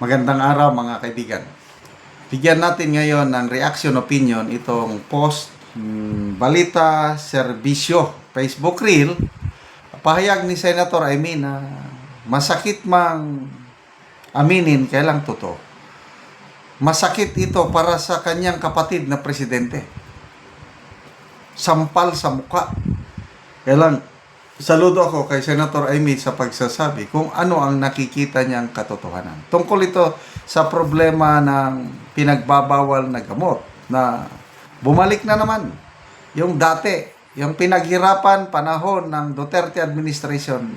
Magandang araw mga kaibigan. Bigyan natin ngayon ng reaction opinion itong post mm, balita serbisyo Facebook Reel. Pahayag ni Senator Amy na masakit mang aminin kailang totoo. Masakit ito para sa kanyang kapatid na presidente. Sampal sa muka. Kailang Saludo ako kay Senator Amy sa pagsasabi kung ano ang nakikita niyang katotohanan. Tungkol ito sa problema ng pinagbabawal na gamot na bumalik na naman. Yung dati, yung pinaghirapan panahon ng Duterte administration,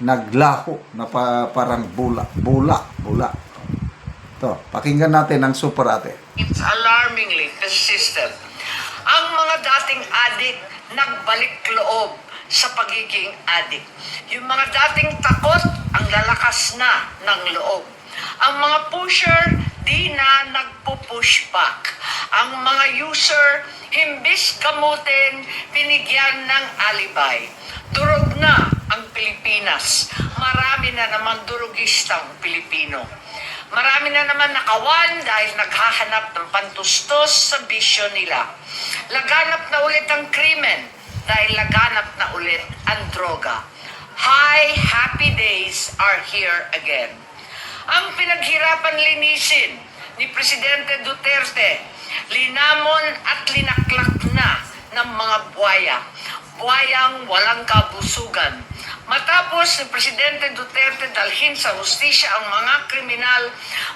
naglaho na pa, parang bula, bula, bula. Ito, pakinggan natin ang super ate. It's alarmingly persistent. Ang mga dating adik nagbalik loob sa pagiging adik. Yung mga dating takot, ang lalakas na ng loob. Ang mga pusher, di na nagpo-push back. Ang mga user, himbis gamutin, binigyan ng alibay. Durog na ang Pilipinas. Marami na naman durugistang Pilipino. Marami na naman nakawan dahil naghahanap ng pantustos sa bisyo nila. Laganap na ulit ang krimen dahil laganap na ulit ang droga. High happy days are here again. Ang pinaghirapan linisin ni Presidente Duterte, linamon at linaklak na ng mga buwaya. Buwayang walang kabusugan. Matapos ni Presidente Duterte dalhin sa hustisya ang mga kriminal,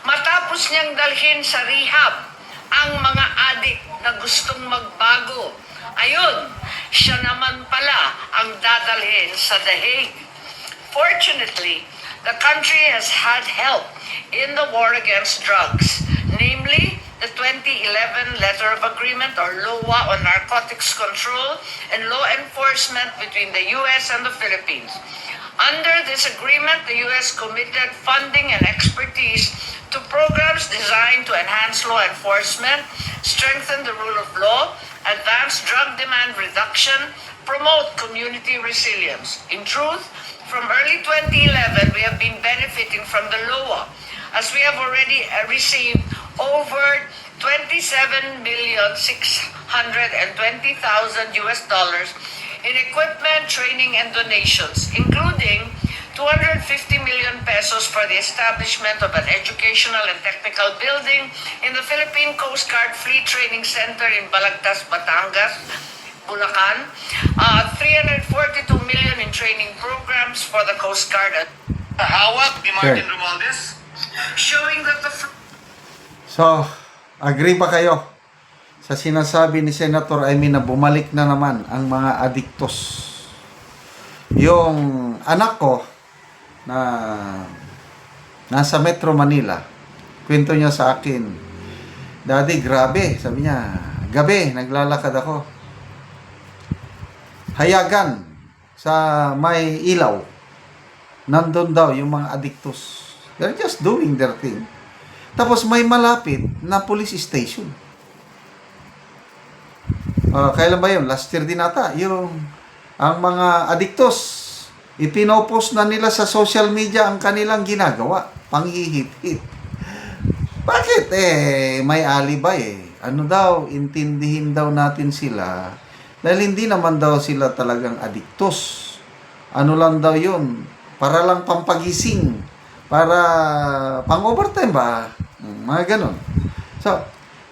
matapos niyang dalhin sa rehab ang mga adik na gustong magbago. Ayun, siya naman pala ang dadalhin sa The Hague. Fortunately, the country has had help in the war against drugs, namely the 2011 Letter of Agreement or LOA on narcotics control and law enforcement between the U.S. and the Philippines. Under this agreement, the U.S. committed funding and expertise to programs designed to enhance law enforcement, strengthen the rule of law, advance drug demand reduction, promote community resilience. In truth, from early 2011, we have been benefiting from the LOA as we have already uh, received over 27 million 620,000 US dollars in equipment, training, and donations, including 250 million pesos for the establishment of an educational and technical building in the Philippine Coast Guard Fleet Training Center in Balagtas, Batangas, Bulacan, uh, 342 million in training programs for the Coast Guard, at Hawak ni Martin Sure. Romualdez. showing that the So, agree ba kayo sa sinasabi ni Senator Amy na bumalik na naman ang mga adiktos? Yung anak ko na nasa Metro Manila, kwento niya sa akin, Daddy, grabe. Sabi niya, gabi, naglalakad ako. Hayagan sa may ilaw. Nandun daw yung mga adiktos. They're just doing their thing. Tapos may malapit na police station. Ah, kailan ba yun? Last year din ata. Yung ang mga adiktos, ipinopost na nila sa social media ang kanilang ginagawa. Panghihit-hit. Bakit? Eh, may alibay eh. Ano daw, intindihin daw natin sila. Dahil hindi naman daw sila talagang adiktos. Ano lang daw yun? Para lang pampagising. Para pang-overtime ba? Hmm, Mga ganon. So,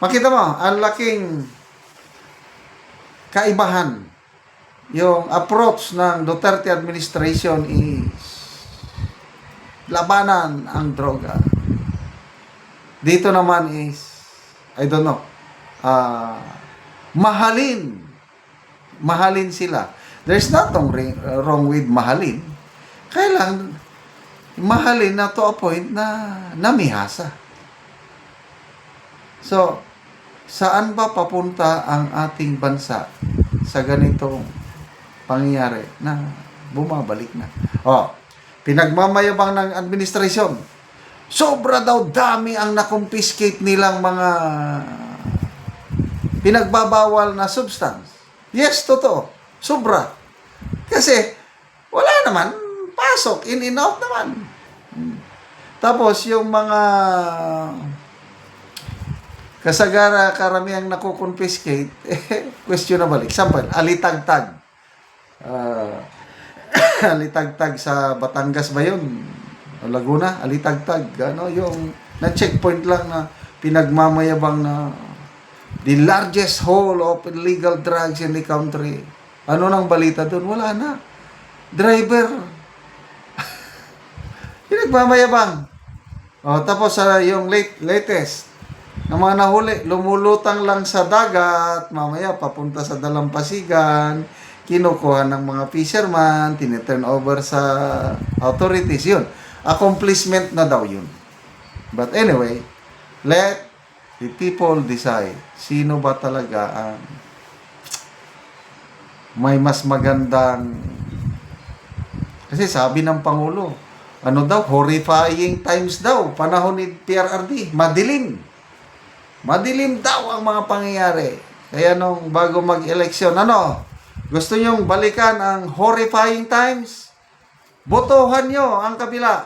makita mo, ang laking kaibahan. Yung approach ng Duterte administration is labanan ang droga. Dito naman is, I don't know, ah, mahalin. Mahalin sila. There's nothing wrong with mahalin. Kailan mahalin na to a point na namihasa. So, saan ba papunta ang ating bansa sa ganitong pangyayari na bumabalik na? Oh, pinagmamayabang ng administrasyon. Sobra daw dami ang nakumpiskate nilang mga pinagbabawal na substance. Yes, totoo. Sobra. Kasi, wala naman. Pasok. In and out naman. Tapos yung mga kasagara karamihang nakukonfiscate, eh, questionable. Example, alitagtag. Alitagtag sa Batangas ba yun? O Laguna, alitagtag. Ano, yung na-checkpoint lang na pinagmamayabang na the largest haul of illegal drugs in the country. Ano nang balita doon? Wala na. Driver. Pinagmamayabang. O, tapos sa yung late, latest, ng mga nahuli, lumulutang lang sa dagat, mamaya papunta sa dalampasigan, kinukuha ng mga fisherman, tineturn over sa authorities. Yun. Accomplishment na daw yun. But anyway, let the people decide sino ba talaga ang may mas magandang kasi sabi ng Pangulo, ano daw, horrifying times daw, panahon ni PRRD, madilim. Madilim daw ang mga pangyayari. Kaya nung bago mag-eleksyon, ano, gusto nyong balikan ang horrifying times? Botohan nyo ang kabila.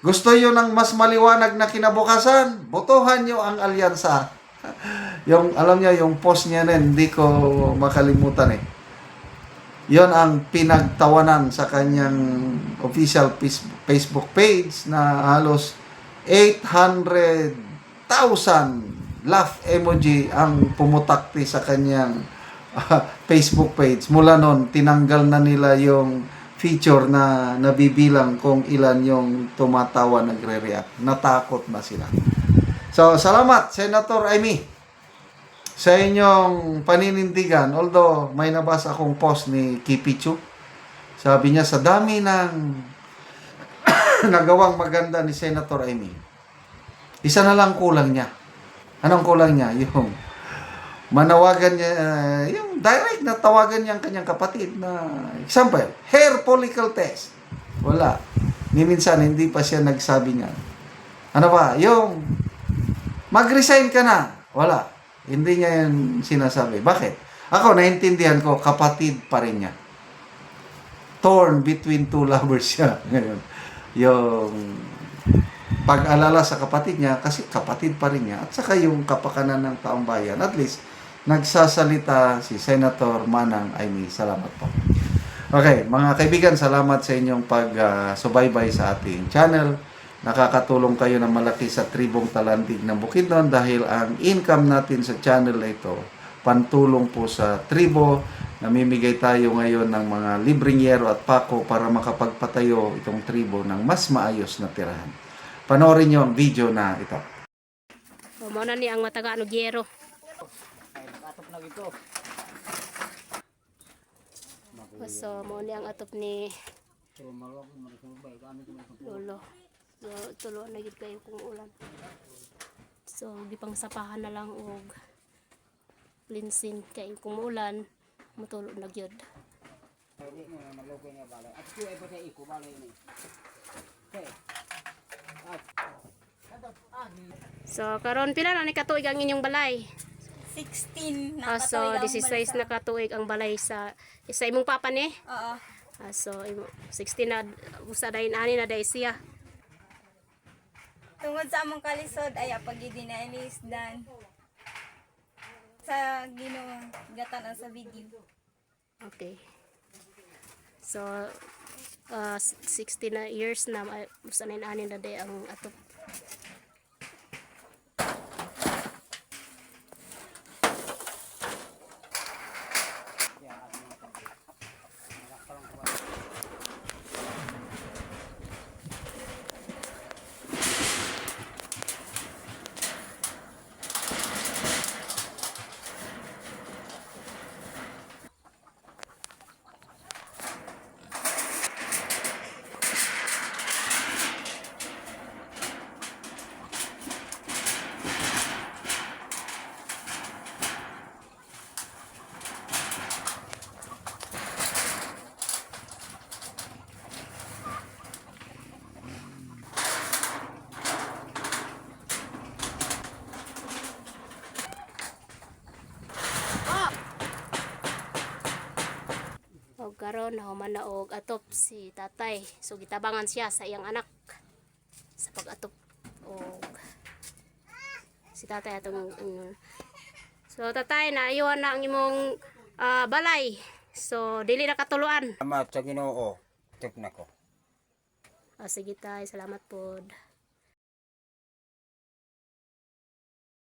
Gusto nyo ng mas maliwanag na kinabukasan? Botohan nyo ang alyansa. yung, alam niya, yung post niya rin, hindi ko makalimutan eh. Yon ang pinagtawanan sa kanyang official Facebook page na halos 800,000 laugh emoji ang pumutakti sa kanyang Facebook page. Mula noon, tinanggal na nila yung feature na nabibilang kung ilan yung tumatawa nagre-react. Natakot na sila. So, salamat, Senator Amy sa inyong paninindigan, although may nabasa akong post ni Kipichu, sabi niya sa dami ng nagawang maganda ni Senator Amy, isa na lang kulang niya. Anong kulang niya? Yung manawagan niya, uh, yung direct na tawagan niya ang kanyang kapatid na, example, hair follicle test. Wala. Ni minsan, hindi pa siya nagsabi niya. Ano ba? Yung mag-resign ka na. Wala. Hindi niya yan sinasabi. Bakit? Ako, naintindihan ko, kapatid pa rin niya. Torn between two lovers siya. Ngayon, yung pag-alala sa kapatid niya, kasi kapatid pa rin niya. At saka yung kapakanan ng taong bayan. At least, nagsasalita si Senator Manang Aimee. Salamat po. Okay, mga kaibigan, salamat sa inyong pag-subaybay sa ating channel. Nakakatulong kayo ng malaki sa tribong talandig ng Bukidnon dahil ang income natin sa channel na ito, pantulong po sa tribo. Namimigay tayo ngayon ng mga libreng yero at pako para makapagpatayo itong tribo ng mas maayos na tirahan. Panoorin nyo ang video na ito. O, mao na ni ang mataga ano gyero. So, mo ni ang atop ni Lolo. So, tulo na gid kayo kung ulan. So, gipang sapahan na lang og linsin kay kung ulan mutulo na gyud. So, karon pila na ni katuig ang inyong balay? 16 Ah, so, nakatuig ang 16 na katuig ang balay sa sa imong papa ni. Oo. Ah, so, imo- 16 na usa dahin ani na day siya. Tungod sa among kalisod ay pagidi na inisdan. Sa Ginoo gatan ang sa video. Okay. So, uh, 60 na years na usa na ani na day ang atop. karon nahuman na og atop si tatay. So gitabangan siya sa iyang anak sa pag-atop og si tatay atong um, so tatay na ayuan na ang imong uh, balay. So dili na katuluan. Salamat sa Ginoo. Tek na ko. Ah, sige tay. Salamat pod